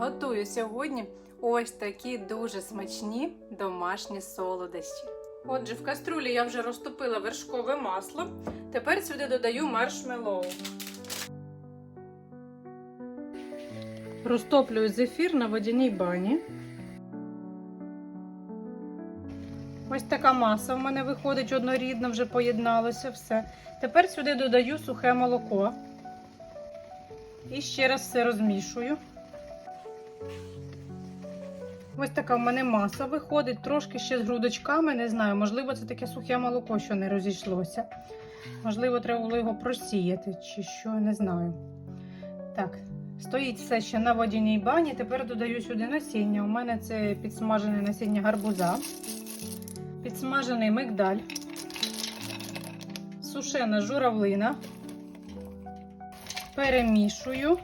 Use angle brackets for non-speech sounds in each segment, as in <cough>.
Готую сьогодні ось такі дуже смачні домашні солодощі. Отже, в каструлі я вже розтопила вершкове масло. Тепер сюди додаю маршмеллоу. Розтоплюю зефір на водяній бані. Ось така маса в мене виходить однорідна, вже поєдналося все. Тепер сюди додаю сухе молоко. І ще раз все розмішую. Ось така в мене маса виходить, трошки ще з грудочками, не знаю, можливо, це таке сухе молоко, що не розійшлося. Можливо, треба було його просіяти, чи що, не знаю. Так, стоїть все ще на водяній бані. Тепер додаю сюди насіння. У мене це підсмажене насіння гарбуза, підсмажений мигдаль, сушена журавлина. Перемішую.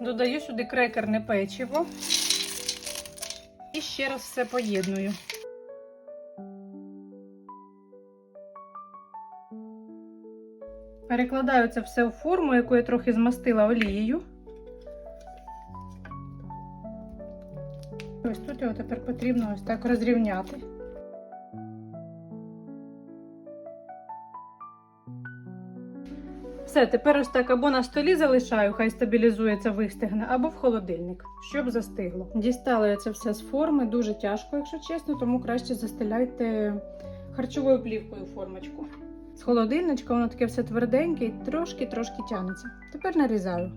Додаю сюди крекерне печиво і ще раз все поєдную. Перекладаю це все в форму, яку я трохи змастила олією. Ось тут його тепер потрібно ось так розрівняти. Все, тепер ось так або на столі залишаю, хай стабілізується, вистигне, або в холодильник, щоб застигло. Дістала я це все з форми, дуже тяжко, якщо чесно, тому краще застеляйте харчовою плівкою формочку. З холодильничка воно таке все тверденьке і трошки-трошки тянеться. Тепер нарізаю.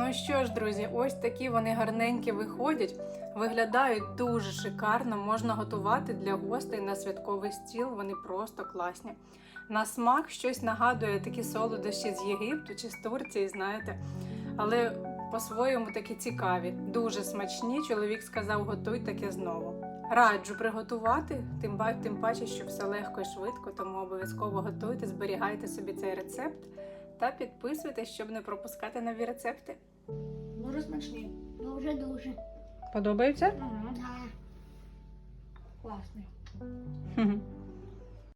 Ну що ж, друзі, ось такі вони гарненькі виходять. Виглядають дуже шикарно. Можна готувати для гостей на святковий стіл. Вони просто класні. На смак щось нагадує такі солодощі з Єгипту чи з Турції, знаєте. Але по-своєму такі цікаві, дуже смачні. Чоловік сказав, готуй таке знову. Раджу приготувати, тим, тим паче, що все легко і швидко, тому обов'язково готуйте, зберігайте собі цей рецепт та підписуйтесь, щоб не пропускати нові рецепти. Дуже смачні. Дуже дуже. Подобається? Ага. Класний. Мгм. <laughs>